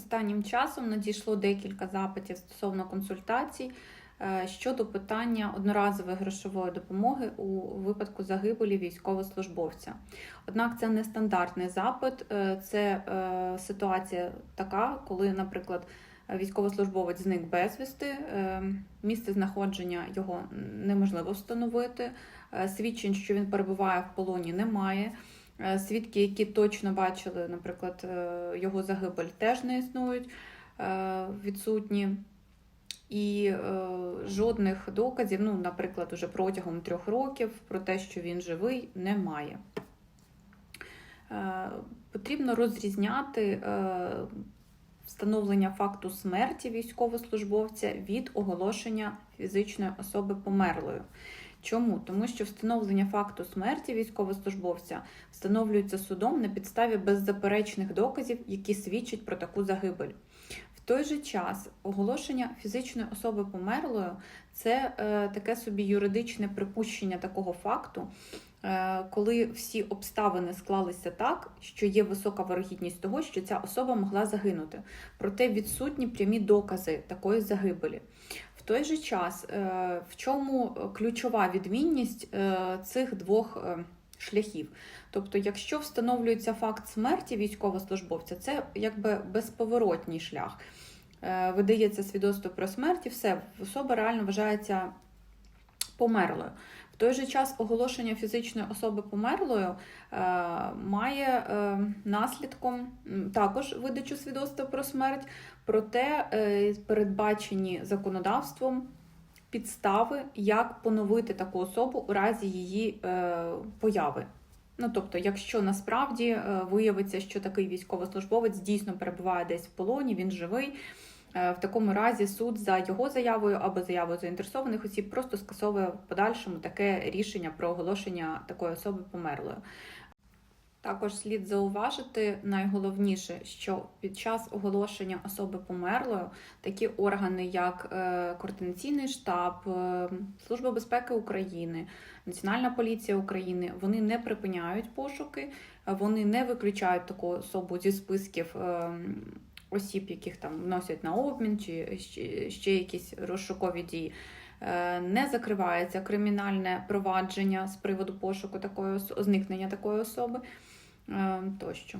Останнім часом надійшло декілька запитів стосовно консультацій е, щодо питання одноразової грошової допомоги у випадку загибелі військовослужбовця. Однак це не стандартний запит, е, це е, ситуація така, коли, наприклад, військовослужбовець зник безвісти, місце знаходження його неможливо встановити, свідчень, що він перебуває в полоні, немає. Е, Свідки, які точно бачили, наприклад, е, його загибель, теж не існують, е, відсутні. І жодних доказів, ну, наприклад, уже протягом трьох років про те, що він живий, немає. Потрібно розрізняти встановлення факту смерті військовослужбовця від оголошення фізичної особи померлою. Чому? Тому що встановлення факту смерті військовослужбовця встановлюється судом на підставі беззаперечних доказів, які свідчать про таку загибель. В той же час оголошення фізичної особи померлою це е, таке собі юридичне припущення такого факту, коли всі обставини склалися так, що є висока вирогідність того, що ця особа могла загинути. Проте відсутні прямі докази такої загибелі. В той же час, е, в чому ключова відмінність е, цих двох е, шляхів? Тобто, якщо встановлюється факт смерті військовослужбовця, це якби безповоротній шлях. Е, Видається свідоцтво про смерть, і все, особа реально вважається померлою. В той же час оголошення фізичної особи померлою е, має е, наслідком також видачу свідоцтва про смерть, проте е, передбачені законодавством підстави, як поновити таку особу у разі її е, появи. Ну, тобто, якщо насправді виявиться, що такий військовослужбовець дійсно перебуває десь в полоні, він живий. Е, В такому разі суд за його заявою або заявою заінтересованих осіб просто скасовує в подальшому таке рішення про оголошення такої особи померлою. Також слід зауважити найголовніше, що під час оголошення особи померлою такі органи, як е, Координаційний штаб, е, Служба безпеки України, Національна поліція України, вони не припиняють пошуки, вони не виключають таку особу зі списків е, осіб, яких там вносять на обмін чи ще, якісь розшукові дії. Е, Не закривається кримінальне провадження з приводу пошуку такої зникнення такої особи е, тощо.